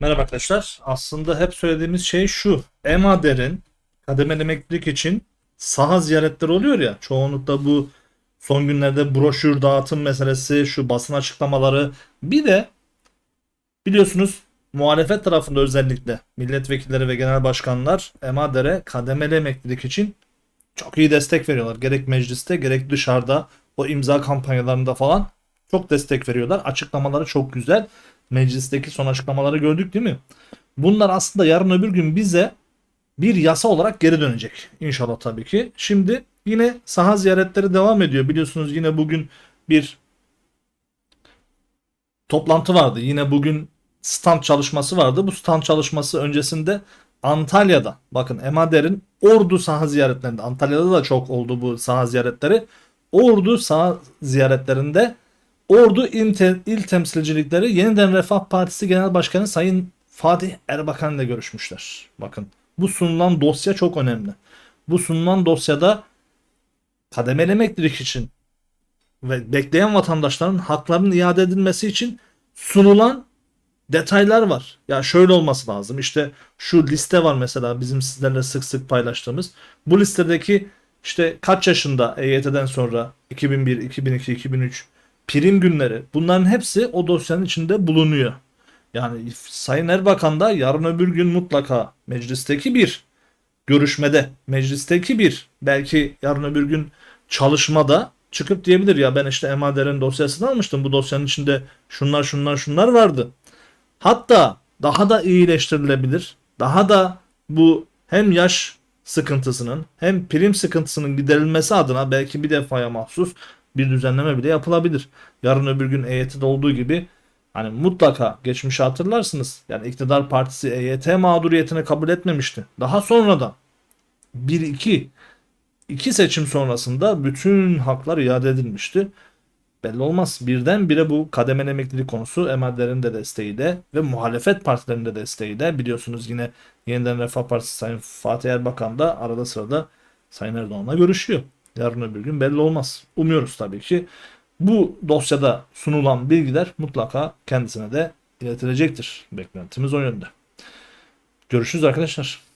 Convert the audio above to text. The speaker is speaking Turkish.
Merhaba arkadaşlar. Aslında hep söylediğimiz şey şu. EMADER'in kademeli emeklilik için saha ziyaretleri oluyor ya. Çoğunlukla bu son günlerde broşür dağıtım meselesi, şu basın açıklamaları. Bir de biliyorsunuz muhalefet tarafında özellikle milletvekilleri ve genel başkanlar EMADER'e kademeli emeklilik için çok iyi destek veriyorlar. Gerek mecliste gerek dışarıda o imza kampanyalarında falan çok destek veriyorlar. Açıklamaları çok güzel. Meclisteki son açıklamaları gördük değil mi? Bunlar aslında yarın öbür gün bize bir yasa olarak geri dönecek. İnşallah tabii ki. Şimdi yine saha ziyaretleri devam ediyor. Biliyorsunuz yine bugün bir toplantı vardı. Yine bugün stand çalışması vardı. Bu stand çalışması öncesinde Antalya'da bakın Emader'in Ordu saha ziyaretlerinde Antalya'da da çok oldu bu saha ziyaretleri. Ordu saha ziyaretlerinde Ordu İl, Te- İl Temsilcilikleri Yeniden Refah Partisi Genel Başkanı Sayın Fatih Erbakan ile görüşmüşler. Bakın bu sunulan dosya çok önemli. Bu sunulan dosyada kademeli emeklilik için ve bekleyen vatandaşların haklarının iade edilmesi için sunulan detaylar var. Ya şöyle olması lazım. İşte şu liste var mesela bizim sizlerle sık sık paylaştığımız. Bu listedeki işte kaç yaşında EYT'den sonra 2001, 2002, 2003 prim günleri bunların hepsi o dosyanın içinde bulunuyor. Yani Sayın Erbakan da yarın öbür gün mutlaka meclisteki bir görüşmede, meclisteki bir belki yarın öbür gün çalışmada çıkıp diyebilir ya ben işte Emader'in dosyasını almıştım. Bu dosyanın içinde şunlar şunlar şunlar vardı. Hatta daha da iyileştirilebilir. Daha da bu hem yaş sıkıntısının hem prim sıkıntısının giderilmesi adına belki bir defaya mahsus bir düzenleme bile yapılabilir. Yarın öbür gün EYT'de olduğu gibi hani mutlaka geçmişi hatırlarsınız. Yani iktidar partisi EYT mağduriyetini kabul etmemişti. Daha sonra da 1 2 iki seçim sonrasında bütün haklar iade edilmişti. Belli olmaz. Birdenbire bu kademeli emeklilik konusu emellerin de desteğiyle ve muhalefet partilerinin de desteğiyle biliyorsunuz yine yeniden Refah Partisi Sayın Fatih Erbakan da arada sırada Sayın Erdoğan'la görüşüyor. Yarın öbür gün belli olmaz. Umuyoruz tabii ki. Bu dosyada sunulan bilgiler mutlaka kendisine de iletilecektir. Beklentimiz o yönde. Görüşürüz arkadaşlar.